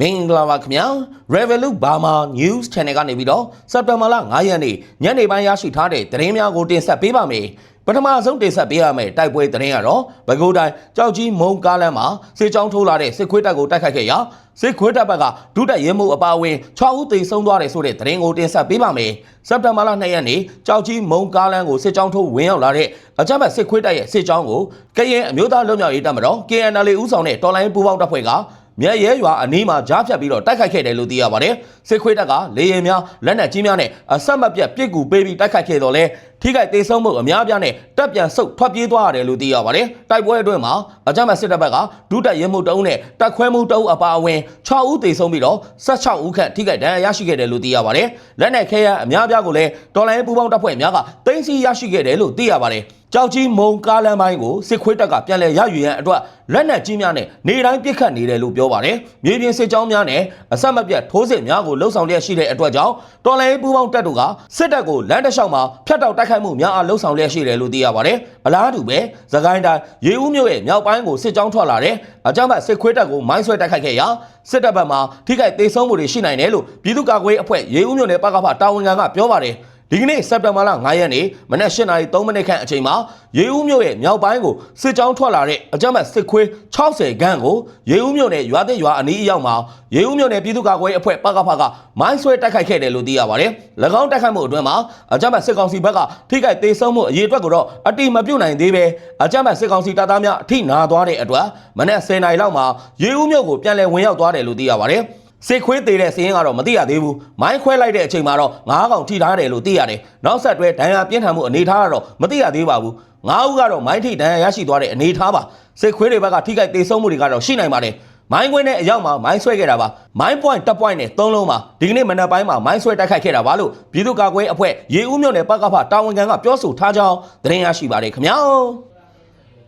မင်္ဂလာပါခင်ဗျာ Revolut Burma News Channel ကနေပြီးတော့စက်တင်ဘာလ9ရက်နေ့ညနေပိုင်းရရှိထားတဲ့သတင်းများကိုတင်ဆက်ပေးပါမယ်ပထမဆုံးတင်ဆက်ပေးရမယ့်တိုက်ပွဲသတင်းကတော့ပဲခူးတိုင်းကြောက်ကြီးမုံကားလမ်းမှာစစ်ကြောင်းထိုးလာတဲ့စစ်ခွေးတပ်ကိုတိုက်ခိုက်ခဲ့ရာစစ်ခွေးတပ်ဘက်ကဒုတက်ရဲမှုအပါအဝင်6ဦးသေဆုံးသွားတယ်ဆိုတဲ့သတင်းကိုတင်ဆက်ပေးပါမယ်စက်တင်ဘာလ2ရက်နေ့ကြောက်ကြီးမုံကားလမ်းကိုစစ်ကြောင်းထိုးဝင်ရောက်လာတဲ့အကြမ်းဖက်စစ်ခွေးတပ်ရဲ့စစ်ကြောင်းကိုကရင်အမျိုးသားလွတ်မြောက်ရေးတပ်မတော် KNL ဦးဆောင်တဲ့တော်လိုင်းပူးပေါင်းတပ်ဖွဲ့က မြက်ရဲရွာအနီးမှာကြားဖြတ်ပြီးတော့တိုက်ခိုက်ခဲ့တယ်လို့သိရပါတယ်။စစ်ခွေးတပ်ကလေရင်များလက်နက်ကြီးများနဲ့အဆက်မပြတ်ပစ်ကူပေးပြီးတိုက်ခိုက်ခဲ့တော့လဲထိခိုက်ဒေဆုံးမှုအများပြားနဲ့တပ်ပြန်ဆုတ်ထွက်ပြေးသွားရတယ်လို့သိရပါတယ်။တိုက်ပွဲအတွင်းမှာအကြမ်းဖက်စစ်တပ်ဘက်ကဒုတက်ရဲမှုတအုပ်နဲ့တပ်ခွဲမှုတအုပ်အပါအဝင်6ဦးသေဆုံးပြီးတော့16ဦးခန့်ထိခိုက်ဒဏ်ရာရရှိခဲ့တယ်လို့သိရပါတယ်။လက်နက်ခဲယမ်းအများပြားကိုလည်းတော်လိုင်းပူပေါင်းတပ်ဖွဲ့များကတင်စီရရှိခဲ့တယ်လို့သိရပါတယ်။ ကြောက်ကြီးမုံကားလမ်းပိုင်းကိုစစ်ခွေးတပ်ကပြန်လည်ရယူရန်အတွက်လက်နက်ကြီးများနဲ့နေတိုင်းပစ်ခတ်နေတယ်လို့ပြောပါတယ်။မြေပြင်စစ်ကြောင်းများနဲ့အဆက်မပြတ်ထိုးစစ်များကိုလှုံ့ဆော်လျက်ရှိတဲ့အတွက်ကြောင့်တော်လိုင်းပူပေါင်းတပ်တို့ကစစ်တပ်ကိုလမ်းတစ်လျှောက်မှာဖျက်တောက်တိုက်ခိုက်မှုများအားလှုံ့ဆော်လျက်ရှိတယ်လို့သိရပါတယ်။အလားတူပဲသခိုင်းတိုင်းရေဦးမြို့ရဲ့မြောက်ပိုင်းကိုစစ်ကြောင်းထွက်လာတဲ့အကြမ်းဖက်စစ်ခွေးတပ်ကိုမိုင်းဆွဲတိုက်ခိုက်ခဲ့ရာစစ်တပ်ဘက်မှထိခိုက်ဒေဆုံးမှုတွေရှိနိုင်တယ်လို့ပြည်သူ့ကာကွယ်ရေးအဖွဲ့ရေဦးမြို့နယ်ပကဖတာဝန်ခံကပြောပါတယ်။ ဒီကနေ့စက်တင်ဘာလ9ရက်နေ့မနက်၈နာရီ3မိနစ်ခန့်အချိန်မှာရေဦးမြို့ရဲ့မြောက်ပိုင်းကိုစစ်ကြောင်းထွက်လာတဲ့အကြမ်းဖက်စစ်ခွေး60ခန်းကိုရေဦးမြို့နယ်ရွာတဲ့ရွာအနီးအရောက်မှာရေဦးမြို့နယ်ပြည်သူ့ကာကွယ်ရေးအဖွဲ့ပကဖကမိုင်းဆွဲတိုက်ခိုက်ခဲ့တယ်လို့သိရပါတယ်။၎င်းတိုက်ခိုက်မှုအတွင်းမှာအကြမ်းဖက်စစ်ကောင်စီဘက်ကထိခိုက်ဒေဆုံးမှုအရေးအတွက်ကိုတော့အတိမပြုတ်နိုင်သေးပဲအကြမ်းဖက်စစ်ကောင်စီတပ်သားများအထိနာသွားတဲ့အတွက်မနက်10နာရီလောက်မှာရေဦးမြို့ကိုပြန်လည်ဝင်ရောက်သွားတယ်လို့သိရပါတယ်။ စစ်ခွေးသေးတဲ့စင်းကတော့မသိရသေးဘူးမိုင်းခွဲလိုက်တဲ့အချိန်မှာတော့ငါးကောင်ထိထားတယ်လို့သိရတယ်နောက်ဆက်တွဲဒဏ်ရာပြင်းထန်မှုအနေထားကတော့မသိရသေးပါဘူးငါးဦးကတော့မိုင်းထိဒဏ်ရာရရှိသွားတဲ့အနေထားပါစစ်ခွေးတွေဘက်ကထိခိုက်သေးဆုံးမှုတွေကတော့ရှိနိုင်ပါတယ်မိုင်းခွင်းနဲ့အရောက်မှာမိုင်းဆွဲခဲ့တာပါမိုင်း point တက် point နဲ့သုံးလုံးပါဒီကနေ့မနက်ပိုင်းမှာမိုင်းဆွဲတိုက်ခိုက်ခဲ့တာပါလို့ပြည်သူ့ကာကွယ်ရေးအဖွဲ့ရေဦးမြို့နယ်ပကဖတာဝန်ခံကပြောဆိုထားကြောင်းသတင်းရရှိပါတယ်ခင်ဗျာ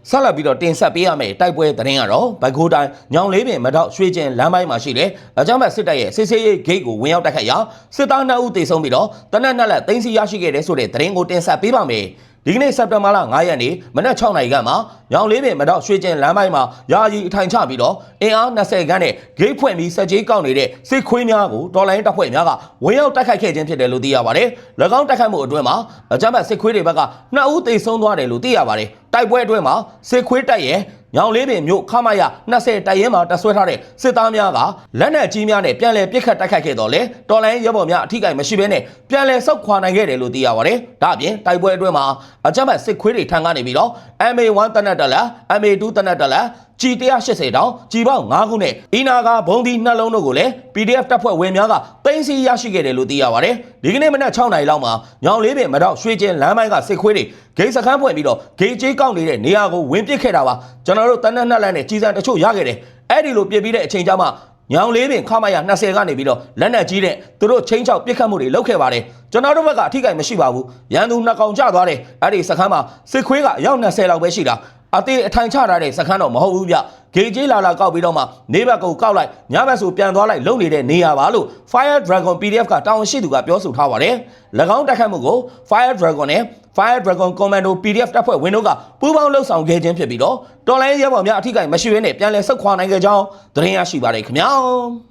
ဆက်လက်ပြီးတော့တင်ဆက်ပေးရမယ့်တိုက်ပွဲသတင်းကတော့ဘက်ဂိုးတိုင်းညောင်လေးပင်မတော့ရွှေကျင်လမ်းပိုင်းမှာရှိတဲ့အကြမ်းဖက်စစ်တပ်ရဲ့စစ်စေးရေးဂိတ်ကိုဝင်ရောက်တိုက်ခိုက်ရာစစ်သား2ဦးသေဆုံးပြီးတော့တနက်နက်လက်သိမ်းဆီးရရှိခဲ့တဲ့ဆိုတဲ့သတင်းကိုတင်ဆက်ပေးပါမယ်ဒီကနေ့စက်တင်ဘာလ9ရက်နေ့မနက်6နာရီခန့်မှာညောင်လေးပင်မတော့ရွှေကျင်လမ်းပိုင်းမှာယာယီအထိုင်ချပြီးတော့အင်အား20ခန်းနဲ့ဂိတ်ဖွင့်ပြီးစက်ကြီးကောက်နေတဲ့စစ်ခွေးများကိုတော်လိုင်းတပ်ဖွဲ့များကဝင်ရောက်တိုက်ခိုက်ခဲ့ခြင်းဖြစ်တယ်လို့သိရပါတယ်။၎င်းတိုက်ခိုက်မှုအတွင်းမှာအကြမ်းဖက်စစ်ခွေးတွေဘက်က2ဦးသေဆုံးသွားတယ်လို့သိရပါတယ်။တိုက်ပွဲအတွင်းမှာစစ်ခွေးတပ်ရဲ့ ညောင်လေးပင်မြို့ခမရ20တိုက်ရင်မှာတဆွဲထားတဲ့စစ်သားများကလက်နက်ကြီးများနဲ့ပြန်လည်ပစ်ခတ်တိုက်ခိုက်ခဲ့တော့လေတော်လိုင်းရဲဘော်များအထိကိမရှိဘဲနဲ့ပြန်လည်ဆုတ်ခွာနိုင်ခဲ့တယ်လို့သိရပါတယ်။ဒါအပြင်တိုက်ပွဲအတွင်းမှာအကြမ်းဖက်စစ်ခွေးတွေထံကနေပြီးတော့ MA1 တနက်တလက် MA2 တနက်တလက် G 180တောင် G ပေါင်း9ခုနဲ့အီနာကဘုံဒီနှလုံးတို့ကိုလည်း PDF တပ်ဖွဲ့ဝင်များကတင်စီရရှိခဲ့တယ်လို့သိရပါတယ်။ဒီကနေ့မနက်6နာရီလောက်မှာညောင်လေးပင်မတော့ရွှေကျင်လမ်းပိုင်းကစစ်ခွေးတွေဂိတ်စခန်းဖွင့်ပြီးတော့ဂိတ်ကြီးကောက်နေတဲ့နေရာကိုဝင်ပစ်ခဲ့တာပါ။ကျွန်တော်တို့တနက်နှက်လက်နဲ့ကြီးစံတချို့ရခဲ့တယ်။အဲ့ဒီလိုပြစ်ပြီးတဲ့အချိန်ကျမှညောင်လေးပင်ခမရ20ကနေပြီးတော့လက်နက်ကြီးတဲ့သူတို့ချင်းချောက်ပစ်ခတ်မှုတွေလုပ်ခဲ့ပါတယ်ကျွန်တော်တို့ဘက်ကအထိကိမရှိပါဘူးရန်သူနှစ်ကောင်ကျသွားတယ်အဲ့ဒီစခန်းမှာစစ်ခွေးကအယောက်20လောက်ပဲရှိတာ အသေးအထိုင်ချထားတဲ့စခန်းတော့မဟုတ်ဘူးဗျဂေကြီးလာလာကောက်ပြီးတော့မှနေဘက်ကိုကောက်လိုက်ညဘက်ဆိုပြန်သွားလိုက်လုံနေတဲ့နေရာပါလို့ Fire Dragon PDF ကတောင်းရှိသူကပြောဆိုထားပါတယ်၎င်းတက်ခတ်မှုကို Fire Dragon နဲ့ Fire Dragon Commando PDF တပ်ဖွဲ့ဝင်တို့ကပူးပေါင်းလှုပ်ဆောင်ခဲ့ခြင်းဖြစ်ပြီးတော့တော်လိုင်းရဲဘော်များအထိကိမရှိဘဲနဲ့ပြန်လည်ဆုတ်ခွာနိုင်ခဲ့ကြောင်းသတင်းရရှိပါတယ်ခင်ဗျာ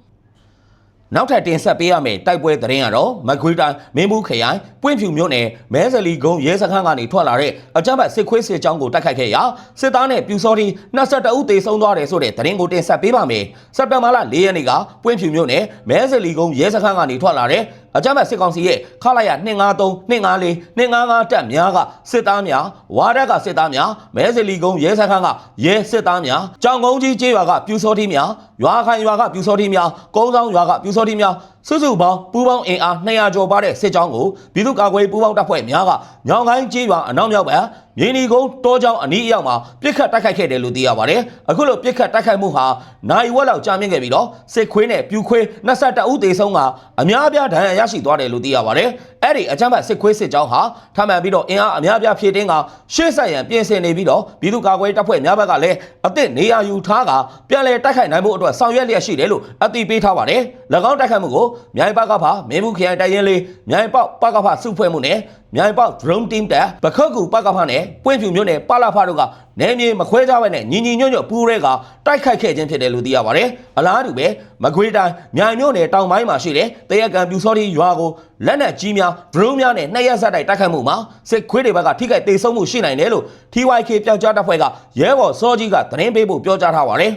နောက်ထပ်တင်ဆက်ပေးရမယ့်တိုက်ပွဲသတင်းကတော့မကွေးတိုင်းမင်းဘူးခရိုင်ပွင့်ဖြူမြို့နယ်မဲဇလီကုန်းရဲစခန်းကနေထွက်လာတဲ့အကြမ်းဖက်စစ်ခွေးစစ်ကြောင်းကိုတိုက်ခိုက်ခဲ့ရာစစ်သားနဲ့ပြူစောတိ22ဦးသေဆုံးသွားတယ်ဆိုတဲ့သတင်းကိုတင်ဆက်ပေးပါမယ်။စက်တင်ဘာလ4ရက်နေ့ကပွင့်ဖြူမြို့နယ်မဲဇလီကုန်းရဲစခန်းကနေထွက်လာတဲ့အကြမ်းဖက်စစ်ကောင်စီရဲ့ခလာရ253 254 255တပ်များကစစ်သားများဝါဒကစစ်သားများမဲဇလီကုန်းရဲစခန်းကရဲစစ်သားများကြောင်ကုန်းကြီးကျေးရွာကပြူစောတိများရွာခိုင်ရွာကပြူစောတိများကုန်းဆောင်ရွာကပြူစောတိများစုစုပေါင်းပူးပေါင်းအင်အား200ကျော်ပါတဲ့စစ်ကြောင်းကိုပြည်သူ့ကာကွယ်ပူးပေါင်းတပ်ဖွဲ့များကညောင်ကိုင်းကျေးရွာအနောက်မြောက်ဘက်မြေနီကုန်းတောကြောင်အနီးအရောက်မှာပြစ်ခတ်တိုက်ခိုက်ခဲ့တယ်လို့သိရပါတယ်။အခုလိုပြစ်ခတ်တိုက်ခိုက်မှုဟာနိုင်ဝက်လောက်ကြာမြင့်ခဲ့ပြီးတော့စစ်ခွေးနဲ့ပြူခွေး22ဦးသေဆုံးကအများအပြားဒဏ်ရာရရှိသွားတယ်လို့သိရပါတယ်။အဲ့ဒီအကြမ်းဖက်စစ်ခွေးစစ်ကြောင်းဟာထပ်မံပြီးတော့အင်အားအများအပြားဖြည့်တင်းကရှေ့ဆက်ရန်ပြင်ဆင်နေပြီးတော့ပြည်သူ့ကာကွယ်တပ်ဖွဲ့များဘက်ကလည်းအသစ်နေရာယူထားကပြန်လည်တိုက်ခိုက်နိုင်ဖို့အတွက်ဆောင်ရွက်လျက်ရှိတယ်လို့အသိပေးထားပါတယ်။၎င်းတိုက်ခိုက်မှုကိုမြိုင်ပကဖမင်းဘူးခရိုင်တိုင်ရင်လေးမြိုင်ပေါက်ပကဖစုဖွဲ့မှုနဲ့မြိုင်ပေါက် drone team တက်ပခတ်ကူပကဖနဲ့ပွင့်ဖြူမြို့နယ်ပလာဖတို့ကနယ်မြေမခွဲကြဘဲနဲ့ညီညီညွတ်ညွတ်ပူးရဲကတိုက်ခိုက်ခဲ့ခြင်းဖြစ်တယ်လို့သိရပါတယ်အလားတူပဲမကွေးတိုင်းမြိုင်မြို့နယ်တောင်ပိုင်းမှာရှိတဲ့တရကန်ပြူစောတိရွာကိုလက်နက်ကြီးများ drone များနဲ့နှစ်ရက်ဆက်တိုက်တိုက်ခိုက်မှုမှာစစ်ခွေးတွေဘက်ကထိခိုက်ဒေဆုံးမှုရှိနိုင်တယ်လို့ TYK ပျောက်ကြားတပ်ဖွဲ့ကရဲဘော်စောကြီးကသတင်းပေးဖို့ပြောကြားထားပါတယ်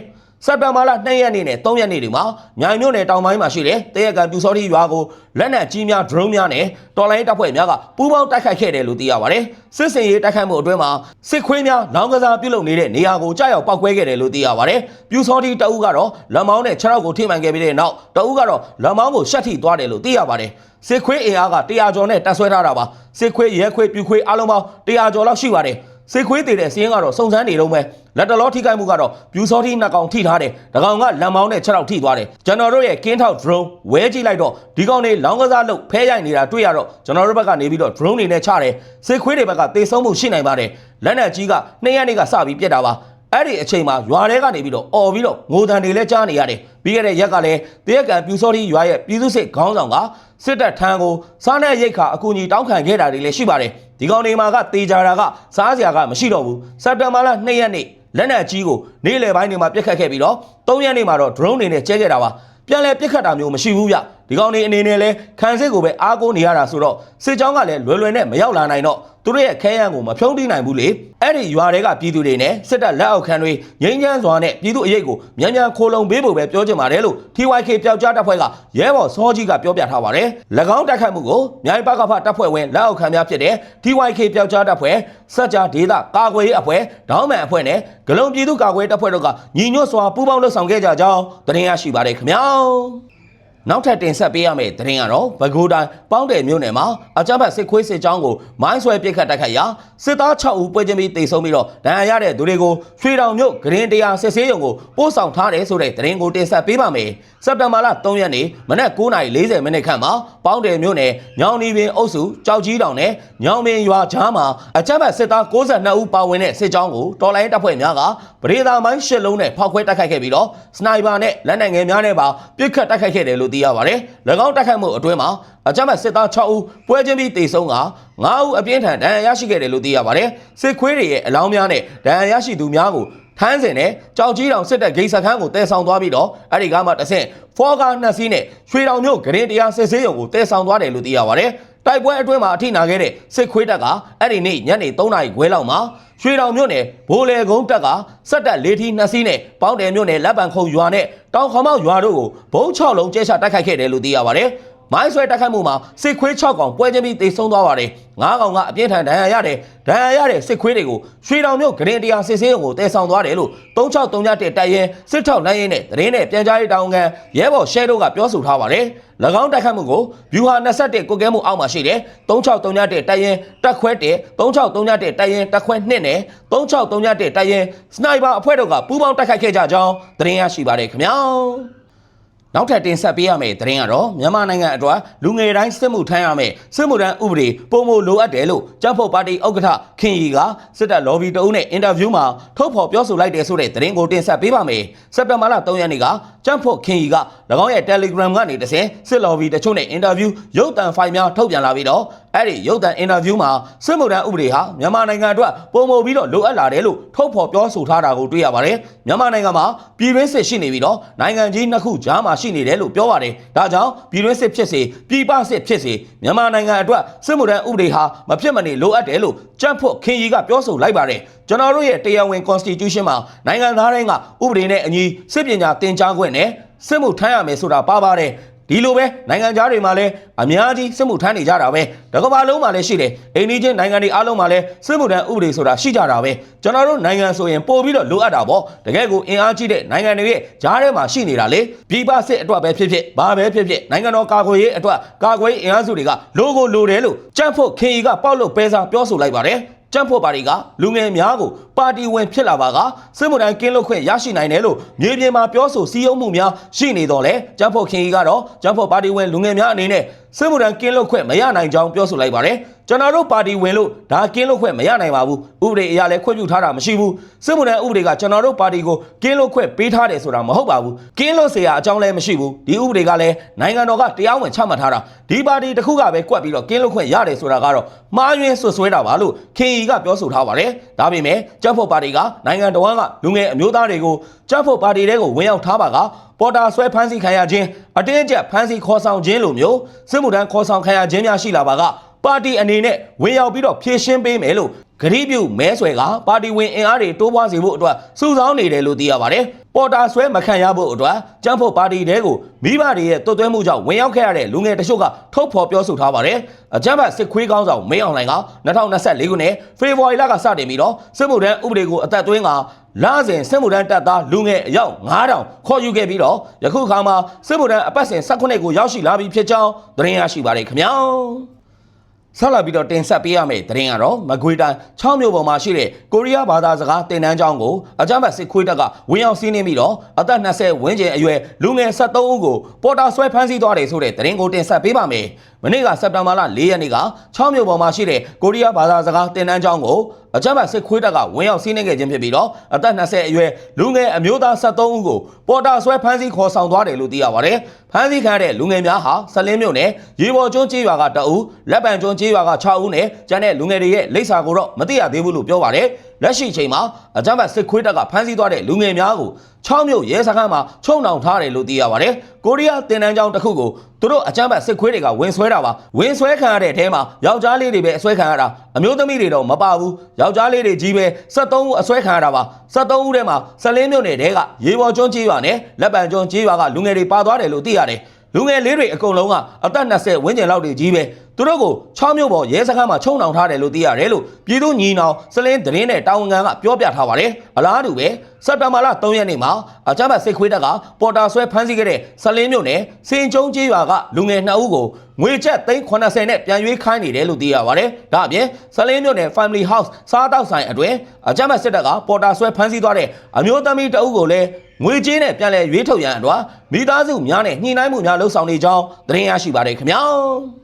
စက်တဘာလ2ရက်နေ့နဲ့3ရက်နေ့တွေမှာမြိုင်မြို့နယ်တောင်ပိုင်းမှာရှိတဲ့တရကန်ပြူစောတိရွာကိုလက်နက်ကြီးများ drone များနဲ့တော်လိုင်းတပ်ဖွဲ့များကပူးပေါင်းတိုက်ခိုက်ခဲ့တယ်လို့သိရပါတယ်။စစ်စင်ရေးတိုက်ခိုက်မှုအတွင်းမှာစစ်ခွေးများလောင်းကစားပြုလုပ်နေတဲ့နေရာကိုကြားရောက်ပောက်ကွဲခဲ့တယ်လို့သိရပါတယ်။ပြူစောတိတအုပ်ကတော့လက်မောင်းနဲ့ခြေထောက်ကိုထိမှန်ခဲ့ပြီးတဲ့နောက်တအုပ်ကတော့လက်မောင်းကိုရှက်ထိသွားတယ်လို့သိရပါတယ်။စစ်ခွေးအင်အားက100ကျော်နဲ့တပ်ဆွဲထားတာပါ။စစ်ခွေးရဲခွေးပြူခွေးအလုံးပေါင်း100ကျော်လောက်ရှိပါတယ်။ စစ်ခွေးတည်တဲ့စီးရင်ကတော့စုံစမ်းနေတော့မယ်လက်တလောထိခိုက်မှုကတော့ပြူစောတိနှစ်ကောင်ထိထားတယ်တကောင်ကလမ်းမောင်းနဲ့ခြေထောက်ထိသွားတယ်ကျွန်တော်တို့ရဲ့ကင်းထောက် drone ဝဲကြည့်လိုက်တော့ဒီကောင်တွေလောင်းကစားလုပ်ဖဲရိုက်နေတာတွေ့ရတော့ကျွန်တော်တို့ဘက်ကနေပြီးတော့ drone တွေနဲ့ချတယ်စစ်ခွေးတွေဘက်ကတေဆုံးမှုရှိနိုင်ပါတယ်လက်နက်ကြီးကနှစ်ရက်နေကစပြီးပြက်တာပါအဲ့ဒီအချိန်မှာရွာထဲကနေပြီးတော့អော်ပြီးတော့ငိုတန်တွေလည်းကြားနေရတယ် ပြီးခဲ့တဲ့ရက်ကလည်းတရက်ကန်ပြူစောတိရွာရဲ့ပြည်သူစစ်ခေါင်းဆောင်ကစစ်တပ်ထမ်းကိုစားနဲ့ရိတ်ခါအကူအညီတောင်းခံခဲ့တာတွေလည်းရှိပါတယ်ဒီကောင်တွေမှာကတေကြတာကစားစရာကမရှိတော့ဘူးစက်တဘာလ2ရက်နေ့လက်နက်ကြီးကိုနေ့လယ်ပိုင်းတွေမှာပြစ်ခတ်ခဲ့ပြီးတော့3ရက်နေ့မှာတော့ drone တွေနဲ့ကျဲခဲ့တာပါပြန်လဲပြစ်ခတ်တာမျိုးမရှိဘူးဗျဒီကောင်တွေအနေနဲ့လဲခံစစ်ကိုပဲအားကိုးနေရတာဆိုတော့စစ်ကြောင်းကလည်းလွယ်လွယ်နဲ့မရောက်လာနိုင်တော့သူတို့ရဲ့ခဲယမ်းကိုမဖြုံးတိနိုင်ဘူးလေအဲ့ဒီရွာတွေကပြည်သူတွေနဲ့စစ်တပ်လက်အောက်ခံတွေငိမ့်ချမ်းစွာနဲ့ပြည်သူအရေးကိုမြန်မြန်ခိုးလုံပေးဖို့ပဲပြောချင်ပါတယ်လို့ TYK ပျောက်ကြားတပ်ဖွဲ့ကရဲဘော်စောကြီးကပြောပြထားပါတယ်၎င်းတိုက်ခိုက်မှုကိုမြိုင်ပကဖတပ်ဖွဲ့ဝင်လက်အောက်ခံများဖြစ်တဲ့ TYK ပျောက်ကြားတပ်ဖွဲ့စက်ကြားဒေသကာကွယ်ရေးအဖွဲ့ဒေါင်းမန်အဖွဲ့နဲ့ဂလုံပြည်သူကာကွယ်တပ်ဖွဲ့တို့ကညီညွတ်စွာပူးပေါင်းလှုပ်ဆောင်ခဲ့ကြကြောင်းတင်ရရှိပါတယ်ခင်ဗျာ နောက်ထပ်တင်ဆက်ပေးရမယ့်သတင်းကတော့ဘကိုးတိုင်းပေါင်းတယ်မြို့နယ်မှာအကြမ်းဖက်စစ်ခွေးစစ်ကြောင်းကိုမိုင်းဆွဲပစ်ခတ်တိုက်ခိုက်ရာစစ်သား6ဦးပွဲချင်းပြီးတိတ်ဆုံးပြီးတော့ဒဏ်ရာရတဲ့သူတွေကိုရွှေတောင်မြို့ဂရင်တရားစစ်ဆေးရုံကိုပို့ဆောင်ထားတယ်ဆိုတဲ့သတင်းကိုတင်ဆက်ပေးပါမယ်။စက်တဘာလ3ရက်နေ့မနက်9:40မိနစ်ခန့်မှာပေါင်းတယ်မြို့နယ်ညောင်နီပင်အုပ်စုကြောက်ကြီးတောင်နဲ့ညောင်ပင်ရွာကြားမှာအကြမ်းဖက်စစ်သား62ဦးပါဝင်တဲ့စစ်ကြောင်းကိုတော်လိုင်းတပ်ဖွဲ့များကပရိသာမိုင်းရှစ်လုံးနဲ့ဖောက်ခွဲတိုက်ခိုက်ခဲ့ပြီးတော့စနိုက်ပါနဲ့လက်နက်ငယ်များနဲ့ပါပစ်ခတ်တိုက်ခိုက်ခဲ့တယ်လို့သိရပါတယ်။၎င်းတိုက်ခိုက်မှုအတွင်းမှာအကြမ်းဖက်စစ်သား6ဦးပွဲချင်းပြီးတေဆုံးက9ဦးအပြင်းထန်ဒဏ်ရာရရှိခဲ့တယ်လို့သိရပါတယ်။စစ်ခွေးတွေရဲ့အလောင်းများနဲ့ဒဏ်ရာရရှိသူများကိုထမ်းစင်နဲ့ကြောက်ကြီးတောင်စစ်တပ်ဂိတ်စခန်းကိုတည်ဆောင်သွားပြီးတော့အဲ့ဒီကားမှာတစ်ဆင့်ဖောကားနှစ်စီးနဲ့ရွှေတောင်မြို့ဂရင်တရားစစ်ဆေးရုံကိုတည်ဆောင်သွားတယ်လို့သိရပါတယ်။တိုက်ပွဲအတွင်းမှာအထိနာခဲ့တဲ့စစ်ခွေးတပ်ကအဲ့ဒီနေ့ညနေ3နာရီခွဲလောက်မှာ ရွှေတောင်မြို့နယ်ဘိုးလေကုန်းတပ်ကစက်တပ်လေးထီးနှစ်စီးနဲ့ပေါင်းတယ်မြို့နယ်လက်ပံခုံရွာနဲ့တောင်ခမောက်ရွာတို့ကိုဘုံ6လုံးကျဲချတိုက်ခိုက်ခဲ့တယ်လို့သိရပါတယ်။ မိုင်းဆွဲတိုက်ခိုက်မှုမှာစစ်ခွေး6ကောင်ပွဲချင်းပြီးတေဆုံးသွားပါတယ်။9ကောင်ကအပြင်းထန်ဒဏ်ရာရတယ်။ဒဏ်ရာရတဲ့စစ်ခွေးတွေကိုရွှေတောင်မြို့ဂရင်တရားစစ်ဆေးရုံကိုတည်ဆောင်သွားတယ်လို့3631တိုက်ရင်စစ်ထောက်နိုင်ရင်နဲ့တရင်နဲ့ပြန်ကြားရေးတောင်ခံရဲဘော်ရှဲတို့ကပြောဆိုထားပါတယ်။၎င်းတိုက်ခိုက်မှုကိုဗျူဟာ21ကိုကဲမှုအောက်မှာရှိတဲ့3631တိုက်ရင်တက်ခွဲတဲ့3631တိုက်ရင်တက်ခွဲ2နဲ့3631တိုက်ရင်စနိုက်ပါအဖွဲ့တို့ကပူးပေါင်းတိုက်ခိုက်ခဲ့ကြကြောင်းသတင်းရရှိပါတယ်ခင်ဗျာ။ နောက်ထပ်တင်ဆက်ပေးရမယ့်သတင်းကတော့မြန်မာနိုင်ငံအတွက်လူငယ်တိုင်းစစ်မှုထမ်းရမယ့်စစ်မှုထမ်းဥပဒေပုံမလိုအပ်တယ်လို့ကြက်ဖို့ပါတီဥက္ကဋ္ဌခင်ရီကစစ်တပ်လော်ဘီတအုပ်နဲ့အင်တာဗျူးမှာထုတ်ဖော်ပြောဆိုလိုက်တယ်ဆိုတဲ့သတင်းကိုတင်ဆက်ပေးပါမယ်။စက်တင်ဘာလ3ရက်နေ့ကကြက်ဖို့ခင်ရီက၎င်းရဲ့ Telegram ကနေတစ်ဆင့်စစ်လော်ဘီတချို့နဲ့အင်တာဗျူးရုပ်သံဖိုင်များထုတ်ပြန်လာပြီးတော့ အဲ့ဒီရုပ်သံအင်တာဗျူးမှာစစ်မှုထမ်းဥပဒေဟာမြန်မာနိုင်ငံအတွက်ပုံမပြီးတော့လိုအပ်လာတယ်လို့ထုတ်ဖော်ပြောဆိုထားတာကိုတွေ့ရပါတယ်။မြန်မာနိုင်ငံမှာပြည်တွင်းစစ်ရှိနေပြီးတော့နိုင်ငံကြီးနှစ်ခုကြားမှာရှိနေတယ်လို့ပြောပါတယ်။ဒါကြောင့်ပြည်တွင်းစစ်ဖြစ်စေပြည်ပစစ်ဖြစ်စေမြန်မာနိုင်ငံအတွက်စစ်မှုထမ်းဥပဒေဟာမဖြစ်မနေလိုအပ်တယ်လို့ကြန့်ဖို့ခင်ရီကပြောဆိုလိုက်ပါတယ်။ကျွန်တော်တို့ရဲ့တရားဝင် constitution မှာနိုင်ငံသားတိုင်းကဥပဒေနဲ့အညီစစ်ပညာသင်ကြားခွင့်နဲ့စစ်မှုထမ်းရမယ်ဆိုတာပါပါတယ်။ ဒီလိုပဲနိုင်ငံသားတွေမှာလည်းအများကြီးစစ်မှုထမ်းနေကြတာပဲတကမ္ဘာလုံးမှာလည်းရှိတယ်အိန္ဒိချင်းနိုင်ငံတွေအားလုံးမှာလည်းစစ်မှုထမ်းဥပဒေဆိုတာရှိကြတာပဲကျွန်တော်တို့နိုင်ငံဆိုရင်ပို့ပြီးတော့လိုအပ်တာပေါ့တကယ်ကိုအင်အားကြီးတဲ့နိုင်ငံတွေရဲ့ဂျားထဲမှာရှိနေတာလေပြည်ပစစ်အတွက်ပဲဖြစ်ဖြစ်ဘာပဲဖြစ်ဖြစ်နိုင်ငံတော်ကာကွယ်ရေးအတွက်ကာကွယ်ရေးအင်အားစုတွေကလိုကိုလိုတယ်လို့ကြန့်ဖို့ခင်ရီကပေါက်လို့ပဲစားပြောဆိုလိုက်ပါတယ်ကြန့်ဖို့ပါတီကလူငယ်များကိုပါတီဝင်ဖြစ်လာပါကစစ်မှုထမ်းကင်းလွတ်ခွင့်ရရှိနိုင်တယ်လို့မြေပြင်မှာပြောဆိုစည်းရုံးမှုများရှိနေတော့လေကျန်းဖို့ခင်ကြီးကတော့ကျန်းဖို့ပါတီဝင်လူငယ်များအနေနဲ့စစ်မှုထမ်းကင်းလွတ်ခွင့်မရနိုင်ကြောင်းပြောဆိုလိုက်ပါတယ်ကျွန်တော်တို့ပါတီဝင်လို့ဒါကင်းလွတ်ခွင့်မရနိုင်ပါဘူးဥပဒေအရလည်းခွင့်ပြုထားတာမရှိဘူးစစ်မှုထမ်းဥပဒေကကျွန်တော်တို့ပါတီကိုကင်းလွတ်ခွင့်ပေးထားတယ်ဆိုတာမဟုတ်ပါဘူးကင်းလွတ်เสียအကြောင်းလည်းမရှိဘူးဒီဥပဒေကလည်းနိုင်ငံတော်ကတရားဝင်ချမှတ်ထားတာဒီပါတီတစ်ခုကပဲကွက်ပြီးတော့ကင်းလွတ်ခွင့်ရတယ်ဆိုတာကတော့မှားယွင်းဆွဆွဲတာပါလို့ခင်ကြီးကပြောဆိုထားပါတယ်ဒါပေမဲ့ ကျန်းဖို့ပါတီကနိုင်ငံတော်ကလူငယ်အမျိုးသားတွေကိုကျန်းဖို့ပါတီတွေကိုဝင်ရောက်ထားပါကပေါ်တာဆွဲဖမ်းဆီးခံရခြင်းအတင်းအကျပ်ဖမ်းဆီးခေါ်ဆောင်ခြင်းလိုမျိုးစစ်မှုထမ်းခေါ်ဆောင်ခံရခြင်းများရှိလာပါကပါတီအနေနဲ့ဝင်ရောက်ပြီးတော့ဖြည့်ရှင်းပေးမယ်လို့ဂရိပြုမဲဆွဲကပါတီဝင်အင်အားတွေတိုးပွားစေဖို့အတွက်စုဆောင်းနေတယ်လို့သိရပါတယ်။ ပေါ်တာဆွဲမခံရဖို့အတွက်ကျန်းဖို့ပါတီတဲကိုမိဘတွေရဲ့တွတ်သွဲမှုကြောင့်ဝင်ရောက်ခဲ့ရတဲ့လူငယ်တချို့ကထုတ်ဖော်ပြောဆိုထားပါတယ်။အကြမ်းဖက်စစ်ခွေးကောင်းဆောင်မင်းအောင်လှိုင်က2024ခုနှစ်ဖေဖော်ဝါရီလကစတင်ပြီးတော့စစ်မှုထမ်းဥပဒေကိုအသက်သွင်းကလစဉ်စစ်မှုထမ်းတပ်သားလူငယ်အယောက်9000ခေါ်ယူခဲ့ပြီးတော့ယခုအခါမှာစစ်မှုထမ်းအပတ်စဉ်18ကိုရောက်ရှိလာပြီဖြစ်ကြောင်းသတင်းရရှိပါတယ်ခင်ဗျာ။ ဆက်လက်ပြီးတော့တင်ဆက်ပေးရမယ့်သတင်းကတော့မကွေတိုင်း6မြို့ပေါ်မှာရှိတဲ့ကိုရီးယားဘာသာစကားတင်တန်းကျောင်းကိုအကြမ်းဖက်စစ်ခွေးတပ်ကဝင်ရောက်စီးနင်းပြီးတော့အသက်20ဝန်းကျင်အရွယ်လူငယ်73ဦးကိုပေါ်တာဆွဲဖမ်းဆီးသွားတယ်ဆိုတဲ့သတင်းကိုတင်ဆက်ပေးပါမယ်။ မနေ့ကစက်တင်ဘာလ4ရက်နေ့က6မြို့ပေါ်မှာရှိတဲ့ကိုရီးယားဘာသာစကားတင်တန်းကျောင်းကိုအကြမ်းဖက်စစ်ခွေးတပ်ကဝင်ရောက်စီးနင်းခဲ့ခြင်းဖြစ်ပြီးတော့အသက်20အရွယ်လူငယ်အမျိုးသား73ဦးကိုပေါ်တာဆွဲဖမ်းဆီးခေါ်ဆောင်သွားတယ်လို့သိရပါတယ်။ဖမ်းဆီးခံရတဲ့လူငယ်များဟာဆလင်းမြို့နယ်ရေပေါ်ကျွန်းကျေးရွာကတအူးလက်ပံကျွန်းကျေးရွာက6ဦးနဲ့ကျန်တဲ့လူငယ်တွေရဲ့လိပ်စာကိုတော့မသိရသေးဘူးလို့ပြောပါတယ်။လက်ရှိအချိန်မှာအကြမ်းဖက်စစ်ခွေးတပ်ကဖမ်းဆီးသွားတဲ့လူငယ်များကို6မြို့ရဲစခန်းမှာချုံနှောင်ထားတယ်လို့သိရပါတယ်။ကိုရီးယားတင်တန်းကျောင်းတစ်ခုကိုသူတို့အကြမ်းဖက်စစ်ခွေးတွေကဝင်ဆွဲတာပါ။ဝင်ဆွဲခံရတဲ့အထဲမှာယောက်ျားလေးတွေပဲအဆွဲခံရတာအမျိုးသမီးတွေတော့မပါဘူး။ယောက်ျားလေးတွေကြီးပဲ73ဦးအဆွဲခံရတာပါ။73ဦးထဲမှာ14မြို့နယ်တဲကရေပေါ်ကျွန်းကျေးရွာနဲ့လက်ပံကျွန်းကျေးရွာကလူငယ်တွေပါသွားတယ်လို့သိရတယ်။လူငယ်လေးတွေအကုန်လုံးကအသက်20ဝန်းကျင်လောက်တွေကြီးပဲသူတို့ကို6မြို့ပေါ်ရဲစခန်းမှာချုံနှောင်ထားတယ်လို့သိရတယ်လို့ပြည်သူညီနောင်စလင်းသတင်းနဲ့တာဝန်ခံကပြောပြထားပါတယ်အလားတူပဲစက်တဘာလ3ရက်နေ့မှာအကြမ်းဖက်စစ်ခွေးတပ်ကပေါ်တာဆွဲဖမ်းဆီးခဲ့တဲ့စလင်းမြို့နယ်စင်ကျုံကျေးရွာကလူငယ်2ဦးကိုငွေကျပ်380နဲ့ပြန်ရွေးခိုင်းနေတယ်လို့သိရပါတယ်ဒါအပြင်စလင်းမြို့နယ် Family House စားတောက်ဆိုင်အတွင်းအကြမ်းဖက်စစ်တပ်ကပေါ်တာဆွဲဖမ်းဆီးသွားတဲ့အမျိုးသမီး2ဦးကိုလည်းငွေကြေးနဲ့ပြန်လည်ရွေးထုတ်ရန်အတွက်မိသားစုများနဲ့ညှိနှိုင်းမှုများလှုပ်ဆောင်နေကြောင်းသတင်းရရှိပါတယ်ခင်ဗျာ